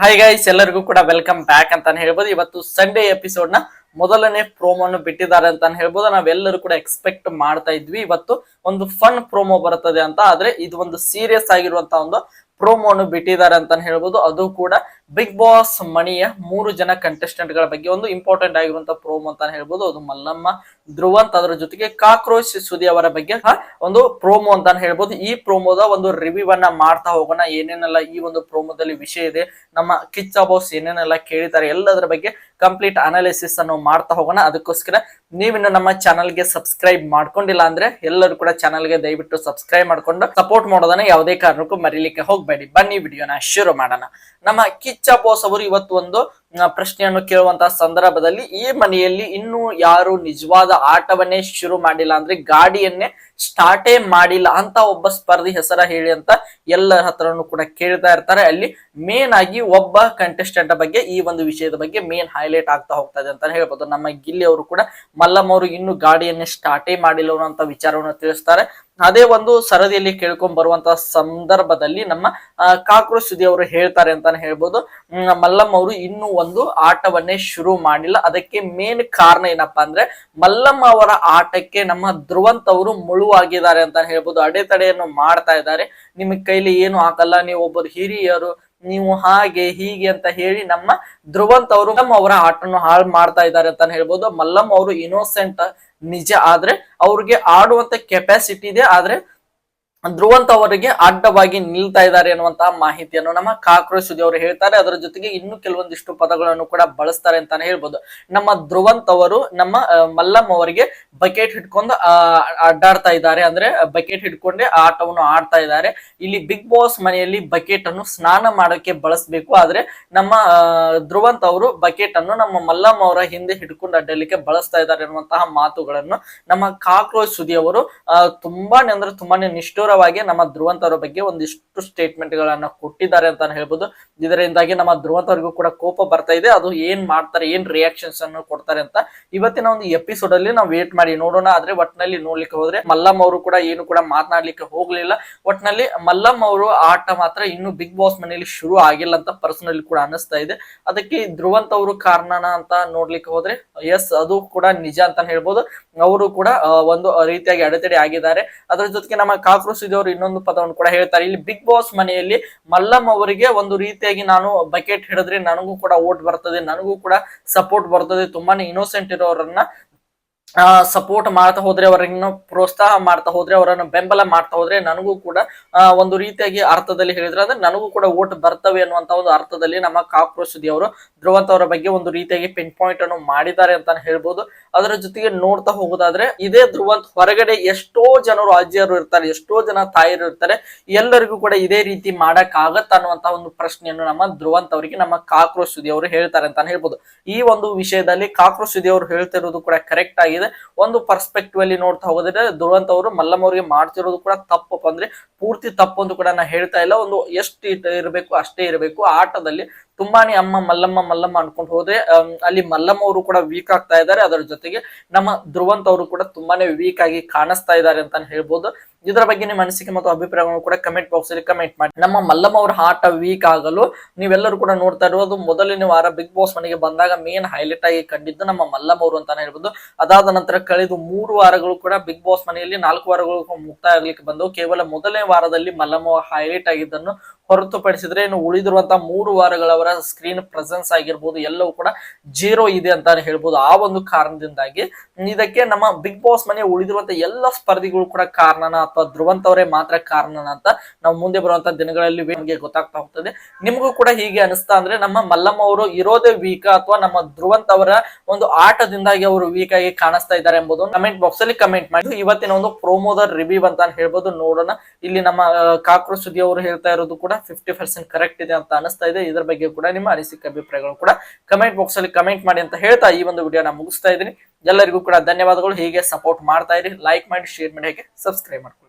Hi guys ಎಲ್ಲರಿಗೂ ಕೂಡ welcome back ಅಂತಾನೆ ಹೇಳ್ಬೋದು. ಇವತ್ತು ಸಂಡೇ ಎಪಿಸೋಡ್ನ ಮೊದಲನೇ ಅನ್ನು ಬಿಟ್ಟಿದ್ದಾರೆ ಅಂತಾನೆ ಹೇಳ್ಬೋದು. ನಾವೆಲ್ಲರೂ ಕೂಡ ಎಕ್ಸ್ಪೆಕ್ಟ್ ಮಾಡ್ತಾ ಇದ್ವಿ. ಇವತ್ತು ಒಂದು ಫನ್ ಪ್ರೋಮೋ ಬರುತ್ತದೆ ಅಂತ. ಆದ್ರೆ ಇದು ಒಂದು ಸೀರಿಯಸ್ ಆಗಿರುವಂತ ಒಂದು ಪ್ರೋಮೋನು ಬಿಟ್ಟಿದ್ದಾರೆ ಅಂತಾನೆ ಹೇಳ್ಬೋದು. ಅದು ಕೂಡ ಬಿಗ್ ಬಾಸ್ ಮಣಿಯ ಮೂರು ಜನ ಕಂಟೆಸ್ಟೆಂಟ್ಗಳ ಬಗ್ಗೆ ಒಂದು ಇಂಪಾರ್ಟೆಂಟ್ ಆಗಿರುವಂತಹ ಪ್ರೋಮೋ ಅಂತಾನೆ ಹೇಳ್ಬೋದು. ಅದು ಮಲ್ಲಮ್ಮ, ಧ್ರುವಂತ್ ಅದರ ಜೊತೆಗೆ ಕಾಕ್ರೋಚ್ ಸುದಿ ಅವರ ಬಗ್ಗೆ ಒಂದು ಪ್ರೋಮೋ ಅಂತಾನೆ ಹೇಳ್ಬೋದು. ಈ ಪ್ರೋಮೋದ ಒಂದು ರಿವ್ಯೂ ಅನ್ನ ಮಾಡ್ತಾ ಹೋಗೋಣ. ಏನೇನೆಲ್ಲ ಈ ಒಂದು ಪ್ರೋಮೋದಲ್ಲಿ ವಿಷಯ ಇದೆ, ನಮ್ಮ ಕಿಚ್ಚ ಬಾಸ್ ಏನೇನೆಲ್ಲ ಕೇಳಿದ್ದಾರೆ, ಎಲ್ಲದರ ಬಗ್ಗೆ ಕಂಪ್ಲೀಟ್ ಅನಾಲಿಸಿಸ್ ಅನ್ನು ಮಾಡ್ತಾ ಹೋಗೋಣ. ಅದಕ್ಕೋಸ್ಕರ ನೀವಿನ್ನು ನಮ್ಮ ಚಾನಲ್ಗೆ ಸಬ್ಸ್ಕ್ರೈಬ್ ಮಾಡ್ಕೊಂಡಿಲ್ಲ ಅಂದ್ರೆ ಎಲ್ಲರೂ ಕೂಡ ಚಾನಲ್ಗೆ ದಯವಿಟ್ಟು ಸಬ್ಸ್ಕ್ರೈಬ್ ಮಾಡ್ಕೊಂಡು ಸಪೋರ್ಟ್ ಮಾಡೋದನ್ನ ಯಾವುದೇ ಕಾರಣಕ್ಕೂ ಮರಿಲಿಕ್ಕೆ ಹೋಗ್ಬೇಡಿ. ಬನ್ನಿ, ವಿಡಿಯೋನ ಶುರು ಮಾಡೋಣ. ನಮ್ಮ ಕಿಚ್ಚ ಬೋಸ್ ಅವರು ಇವತ್ತು ಒಂದು ಪ್ರಶ್ನೆಯನ್ನು ಕೇಳುವಂತಹ ಸಂದರ್ಭದಲ್ಲಿ ಈ ಮನೆಯಲ್ಲಿ ಇನ್ನು ಯಾರು ನಿಜವಾದ ಆಟವನ್ನೇ ಶುರು ಮಾಡಿಲ್ಲ ಅಂದ್ರೆ ಗಾಡಿಯನ್ನೇ ಸ್ಟಾರ್ಟೇ ಮಾಡಿಲ್ಲ ಅಂತ ಒಬ್ಬ ಸ್ಪರ್ಧಿ ಹೆಸರ ಹೇಳಿ ಅಂತ ಎಲ್ಲರ ಹತ್ರನು ಕೂಡ ಕೇಳ್ತಾ ಇರ್ತಾರೆ. ಅಲ್ಲಿ ಮೇನ್ ಆಗಿ ಒಬ್ಬ ಕಂಟೆಸ್ಟೆಂಟ್ ಬಗ್ಗೆ, ಈ ಒಂದು ವಿಷಯದ ಬಗ್ಗೆ ಮೇನ್ ಹೈಲೈಟ್ ಆಗ್ತಾ ಹೋಗ್ತಾ ಇದೆ ಅಂತ ಹೇಳ್ಬೋದು. ನಮ್ಮ ಗಿಲ್ಲಿ ಅವರು ಕೂಡ ಮಲ್ಲಮ್ಮ ಅವರು ಇನ್ನು ಗಾಡಿಯನ್ನೇ ಸ್ಟಾರ್ಟೇ ಮಾಡಿಲ್ಲ ಅಂತ ವಿಚಾರವನ್ನು ತಿಳಿಸ್ತಾರೆ. ಅದೇ ಒಂದು ಸರದಿಯಲ್ಲಿ ಕೇಳ್ಕೊಂಡ್ ಬರುವಂತಹ ಸಂದರ್ಭದಲ್ಲಿ ನಮ್ಮ ಕಾಕ್ರೋಚ್ ಸುದಿ ಅವರು ಹೇಳ್ತಾರೆ ಅಂತಾನೆ ಹೇಳ್ಬೋದು. ಮಲ್ಲಮ್ಮ ಅವರು ಇನ್ನೂ ಒಂದು ಆಟವನ್ನೇ ಶುರು ಮಾಡಿಲ್ಲ. ಅದಕ್ಕೆ ಮೇನ್ ಕಾರಣ ಏನಪ್ಪಾ ಅಂದ್ರೆ, ಮಲ್ಲಮ್ಮ ಅವರ ಆಟಕ್ಕೆ ನಮ್ಮ ಧ್ರುವಂತ್ ಅವರು ಮುಳುವಾಗಿದ್ದಾರೆ ಅಂತ ಹೇಳ್ಬೋದು. ಅಡೆತಡೆಯನ್ನು ಮಾಡ್ತಾ ಇದ್ದಾರೆ. ನಿಮಗೆ ಕೈಲಿ ಏನು ಹಾಕಲ್ಲ, ನೀವು ಒಬ್ಬರು ಹಿರಿಯರು ನೀವು ಹಾಗೆ ಹೀಗೆ ಅಂತ ಹೇಳಿ ನಮ್ಮ ಧ್ರುವಂತ್ ಅವರು ನಮ್ಮ ಅವರ ಆಟನ್ನು ಹಾಳು ಮಾಡ್ತಾ ಇದ್ದಾರೆ ಅಂತ ಹೇಳ್ಬೋದು. ಮಲ್ಲಮ್ಮ ಅವರು ಇನೋಸೆಂಟ್ ನಿಜ ಆದ್ರೆ ಅವ್ರಿಗೆ ಆಡುವಂತ ಕೆಪಾಸಿಟಿ ಇದೆ. ಆದ್ರೆ ಧ್ರುವಂತ್ ಅವರಿಗೆ ಅಡ್ಡವಾಗಿ ನಿಲ್ತಾ ಇದ್ದಾರೆ ಅನ್ನುವಂತಹ ಮಾಹಿತಿಯನ್ನು ನಮ್ಮ ಕಾಕ್ರೋಚ್ ಸುದ್ದಿ ಅವರು ಹೇಳ್ತಾರೆ. ಅದರ ಜೊತೆಗೆ ಇನ್ನು ಕೆಲವೊಂದಿಷ್ಟು ಪದಗಳನ್ನು ಕೂಡ ಬಳಸ್ತಾರೆ ಅಂತಾನೆ ಹೇಳ್ಬೋದು. ನಮ್ಮ ಧ್ರುವಂತ ಅವರು ನಮ್ಮ ಮಲ್ಲಮ್ಮ ಅವರಿಗೆ ಬಕೆಟ್ ಹಿಡ್ಕೊಂಡು ಅಡ್ಡಾಡ್ತಾ ಇದ್ದಾರೆ. ಅಂದ್ರೆ, ಬಕೆಟ್ ಹಿಡ್ಕೊಂಡೆ ಆಟವನ್ನು ಆಡ್ತಾ ಇದ್ದಾರೆ. ಇಲ್ಲಿ ಬಿಗ್ ಬಾಸ್ ಮನೆಯಲ್ಲಿ ಬಕೆಟ್ ಅನ್ನು ಸ್ನಾನ ಮಾಡೋಕೆ ಬಳಸಬೇಕು. ಆದ್ರೆ, ನಮ್ಮ ಧ್ರುವಂತ ಅವರು ಬಕೆಟ್ ಅನ್ನು ನಮ್ಮ ಮಲ್ಲಮ್ಮ ಅವರ ಹಿಂದೆ ಹಿಡ್ಕೊಂಡು ಅಡ್ಡಲಿಕ್ಕೆ ಬಳಸ್ತಾ ಇದ್ದಾರೆ ಅನ್ನುವಂತಹ ಮಾತುಗಳನ್ನು ನಮ್ಮ ಕಾಕ್ರೋಚ್ ಸುದಿ ಅವರು ತುಂಬಾನೇ ಅಂದ್ರೆ ತುಂಬಾನೇ ನಿಷ್ಠುರವಾಗಿ ನಮ್ಮ ಧ್ರುವಂತ್ ಅವರ ಬಗ್ಗೆ ಒಂದಿಷ್ಟು ಸ್ಟೇಟ್ಮೆಂಟ್ ಗಳನ್ನ ಕೊಟ್ಟಿದ್ದಾರೆ ಅಂತಾನೆ ಹೇಳ್ಬೋದು. ಇದರಿಂದಾಗಿ ನಮ್ಮ ಧ್ರುವಂತರಿಗೂ ಕೂಡ ಕೋಪ ಬರ್ತಾ ಇದೆ. ಅದು ಏನ್ ಮಾಡ್ತಾರೆ, ಏನ್ ರಿಯಾಕ್ಷನ್ಸ್ ಅನ್ನು ಕೊಡ್ತಾರೆ ಅಂತ ಇವತ್ತಿನ ಒಂದು ಎಪಿಸೋಡ್ ಅಲ್ಲಿ ನಾವು ವೇಟ್ ಮಾಡಿ ನೋಡೋಣ. ಆದ್ರೆ ಒಟ್ನಲ್ಲಿ ನೋಡ್ಲಿಕ್ಕೆ ಹೋದ್ರೆ ಮಲ್ಲಮ್ ಅವರು ಕೂಡ ಏನು ಕೂಡ ಮಾತನಾಡ್ಲಿಕ್ಕೆ ಹೋಗ್ಲಿಲ್ಲ. ಒಟ್ನಲ್ಲಿ ಮಲ್ಲಮ್ಮ ಅವರು ಆಟ ಮಾತ್ರ ಇನ್ನು ಬಿಗ್ ಬಾಸ್ ಮನೆಯಲ್ಲಿ ಶುರು ಆಗಿಲ್ಲ ಅಂತ ಪರ್ಸನಲಿ ಕೂಡ ಅನಿಸ್ತಾ ಇದೆ. ಅದಕ್ಕೆ ಧ್ರುವಂತ್ ಅವರು ಕಾರಣನ ಅಂತ ನೋಡ್ಲಿಕ್ಕೆ ಹೋದ್ರೆ ಎಸ್ ಅದು ಕೂಡ ನಿಜ ಅಂತ ಹೇಳ್ಬೋದು. ಅವರು ಕೂಡ ಒಂದು ರೀತಿಯಾಗಿ ಅಡೆತಡೆ ಆಗಿದ್ದಾರೆ. ಅದರ ಜೊತೆಗೆ ನಮ್ಮ ಕಾಕ್ರೋಚ್ ಅವರು ಇನ್ನೊಂದು ಪದವನ್ನು ಕೂಡ ಹೇಳ್ತಾರೆ. ಇಲ್ಲಿ ಬಿಗ್ ಬಾಸ್ ಮನೆಯಲ್ಲಿ ಮಲ್ಲಮ್ ಅವರಿಗೆ ಒಂದು ರೀತಿಯಾಗಿ ನಾನು ಬಕೆಟ್ ಹಿಡಿದ್ರೆ ನನಗೂ ಕೂಡ ಓಟ್ ಬರ್ತದೆ, ನನಗೂ ಕೂಡ ಸಪೋರ್ಟ್ ಬರ್ತದೆ, ತುಂಬಾನೇ ಇನ್ನೋಸೆಂಟ್ ಇರೋರನ್ನ ಸಪೋರ್ಟ್ ಮಾಡ್ತಾ ಹೋದ್ರೆ ಅವರನ್ನು ಪ್ರೋತ್ಸಾಹ ಮಾಡ್ತಾ ಹೋದ್ರೆ, ಅವರನ್ನು ಬೆಂಬಲ ಮಾಡ್ತಾ ಹೋದ್ರೆ ನನಗೂ ಕೂಡ ಒಂದು ರೀತಿಯಾಗಿ ಅರ್ಥದಲ್ಲಿ ಹೇಳಿದ್ರೆ ಅಂದ್ರೆ ನನಗೂ ಕೂಡ ಓಟ್ ಬರ್ತವೆ ಅನ್ನುವಂತ ಒಂದು ಅರ್ಥದಲ್ಲಿ ನಮ್ಮ ಕಾಕ್ರೋಚ್ ಅವರು ಧ್ರುವಂತ ಅವರ ಬಗ್ಗೆ ಒಂದು ರೀತಿಯಾಗಿ ಪಿನ್ ಪಾಯಿಂಟ್ ಅನ್ನು ಮಾಡಿದ್ದಾರೆ ಅಂತಾನೆ ಹೇಳ್ಬೋದು. ಅದರ ಜೊತೆಗೆ ನೋಡ್ತಾ ಹೋಗೋದಾದ್ರೆ, ಇದೇ ಧ್ರುವಂತ್ ಹೊರಗಡೆ ಎಷ್ಟೋ ಜನರು, ಅಜ್ಜಿಯರು ಇರ್ತಾರೆ, ಎಷ್ಟೋ ಜನ ತಾಯಿಯರು ಇರ್ತಾರೆ, ಎಲ್ಲರಿಗೂ ಕೂಡ ಇದೇ ರೀತಿ ಮಾಡಕ್ ಆಗತ್ತ ಅನ್ನುವಂತ ಒಂದು ಪ್ರಶ್ನೆಯನ್ನು ನಮ್ಮ ಧ್ರುವಂತ ಅವರಿಗೆ, ನಮ್ಮ ಕಾಕ್ರೋಚ್ ಸುದಿ ಅವರು ಹೇಳ್ತಾರೆ ಅಂತಾನೆ ಹೇಳ್ಬೋದು. ಈ ಒಂದು ವಿಷಯದಲ್ಲಿ ಕಾಕ್ರೋಚ್ ಸುದಿ ಅವರು ಹೇಳ್ತಿರೋದು ಕೂಡ ಕರೆಕ್ಟ್ ಆಗಿದೆ. ಒಂದು ಪರ್ಸ್ಪೆಕ್ಟಿವ್ ಅಲ್ಲಿ ನೋಡ್ತಾ ಹೋದ್ರೆ ದುರಂತ ಅವರು ಮಲ್ಲಮ್ಮ ಅವರಿಗೆ ಮಾಡ್ತಿರೋದು ಕೂಡ ತಪ್ಪಪ್ಪ ಅಂದ್ರೆ ಪೂರ್ತಿ ತಪ್ಪು ಅಂತ ಕೂಡ ನಾ ಹೇಳ್ತಾ ಇಲ್ಲ. ಒಂದು ಎಷ್ಟು ಇರಬೇಕು ಅಷ್ಟೇ ಇರಬೇಕು. ಆಟದಲ್ಲಿ ತುಂಬಾನೇ ಅಮ್ಮ ಮಲ್ಲಮ್ಮ ಮಲ್ಲಮ್ಮ ಅನ್ಕೊಂಡು ಹೋದ್ರೆ ಅಲ್ಲಿ ಮಲ್ಲಮ್ಮ ಅವರು ಕೂಡ ವೀಕ್ ಆಗ್ತಾ ಇದ್ದಾರೆ ಅದರ ಜೊತೆಗೆ ನಮ್ಮ ಧ್ರುವಂತ ಅವರು ಕೂಡ ತುಂಬಾನೇ ವೀಕ್ ಆಗಿ ಕಾಣಿಸ್ತಾ ಇದ್ದಾರೆ ಅಂತಾನೆ ಹೇಳ್ಬೋದು. ಇದರ ಬಗ್ಗೆ ನಿಮ್ಮ ಅನಿಸಿಕೆ ಮತ್ತು ಅಭಿಪ್ರಾಯಗಳನ್ನು ಕೂಡ ಕಮೆಂಟ್ ಬಾಕ್ಸ್ ಅಲ್ಲಿ ಕಮೆಂಟ್ ಮಾಡಿ. ನಮ್ಮ ಮಲ್ಲಮ್ಮ ಅವರ ಆಟ ವೀಕ್ ಆಗಲು ನೀವೆಲ್ಲರೂ ಕೂಡ ನೋಡ್ತಾ ಇರೋದು ಮೊದಲನೇ ವಾರ ಬಿಗ್ ಬಾಸ್ ಮನೆಗೆ ಬಂದಾಗ ಮೇನ್ ಹೈಲೈಟ್ ಆಗಿ ಕಂಡಿದ್ದು ನಮ್ಮ ಮಲ್ಲಮ್ಮ ಅವರು ಅಂತಾನೆ ಹೇಳ್ಬೋದು. ಅದಾದ ನಂತರ ಕಳೆದು ಮೂರು ವಾರಗಳು ಕೂಡ ಬಿಗ್ ಬಾಸ್ ಮನೆಯಲ್ಲಿ ನಾಲ್ಕು ವಾರಗಳು ಮುಕ್ತಾಯ ಆಗ್ಲಿಕ್ಕೆ ಬಂದವು. ಕೇವಲ ಮೊದಲನೇ ವಾರದಲ್ಲಿ ಮಲ್ಲಮ್ಮ ಹೈಲೈಟ್ ಆಗಿದ್ದನ್ನು ಹೊರತುಪಡಿಸಿದ್ರೆ ಇನ್ನು ಉಳಿದಿರುವಂತಹ ಮೂರು ವಾರಗಳವರ ಸ್ಕ್ರೀನ್ ಪ್ರೆಸೆನ್ಸ್ ಆಗಿರ್ಬೋದು, ಎಲ್ಲವೂ ಕೂಡ ಜೀರೋ ಇದೆ ಅಂತಾನೆ ಹೇಳ್ಬೋದು. ಆ ಒಂದು ಕಾರಣದಿಂದಾಗಿ ಇದಕ್ಕೆ ನಮ್ಮ ಬಿಗ್ ಬಾಸ್ ಮನೆ ಉಳಿದಿರುವಂತಹ ಎಲ್ಲ ಸ್ಪರ್ಧಿಗಳು ಕೂಡ ಕಾರಣನ ಅಥವಾ ಧ್ರುವಂತ್ ಅವರೇ ಮಾತ್ರ ಕಾರಣನ ಅಂತ ನಾವು ಮುಂದೆ ಬರುವಂತಹ ದಿನಗಳಲ್ಲಿ ನಮಗೆ ಗೊತ್ತಾಗ್ತಾ ಹೋಗ್ತದೆ. ನಿಮಗೂ ಕೂಡ ಹೀಗೆ ಅನಿಸ್ತಾ ಅಂದ್ರೆ ನಮ್ಮ ಮಲ್ಲಮ್ಮ ಅವರು ಇರೋದೇ ವೀಕ್ ಅಥವಾ ನಮ್ಮ ಧ್ರುವಂತವರ ಒಂದು ಆಟದಿಂದಾಗಿ ಅವರು ವೀಕ್ ಆಗಿ ಕಾಣಿಸ್ತಾ ಇದ್ದಾರೆ ಎಂಬುದು ಕಮೆಂಟ್ ಬಾಕ್ಸ್ ಅಲ್ಲಿ ಕಮೆಂಟ್ ಮಾಡಿ. ಇವತ್ತಿನ ಒಂದು ಪ್ರೋಮೋದ ರಿವ್ಯೂ ಅಂತ ಹೇಳ್ಬೋದು. ನೋಡೋಣ. ಇಲ್ಲಿ ನಮ್ಮ ಕಾಕ್ರೋಚ್ ಸುದ್ದಿ ಅವರು ಹೇಳ್ತಾ ಇರೋದು ಕೂಡ ಫಿಫ್ಟಿ ಪರ್ಸೆಂಟ್ ಕರೆಕ್ಟ್ ಇದೆ ಅಂತ ಅನಿಸ್ತಾ ಇದೆ. ಇದರ ಬಗ್ಗೆ ಕೂಡ ನಿಮ್ಮ ಅನಿಸಿಕ, ಅಭಿಪ್ರಾಯಗಳು ಕೂಡ ಕಮೆಂಟ್ ಬಾಕ್ಸ್ ಅಲ್ಲಿ ಕಮೆಂಟ್ ಮಾಡಿ ಅಂತ ಹೇಳ್ತಾ ಈ ಒಂದು ವಿಡಿಯೋನ ಮುಗಿಸ್ತಾ ಇದ್ದೀನಿ. ಎಲ್ಲರಿಗೂ ಕೂಡ ಧನ್ಯವಾದಗಳು. ಹೀಗೆ ಸಪೋರ್ಟ್ ಮಾಡ್ತಾ ಇರಿ. ಲೈಕ್ ಮಾಡಿ ಶೇರ್ ಮಾಡಿ, ಹೇಗೆ ಸಬ್ಸ್ಕ್ರೈಬ್ ಮಾಡ್ಕೊಳ್ಳಿ.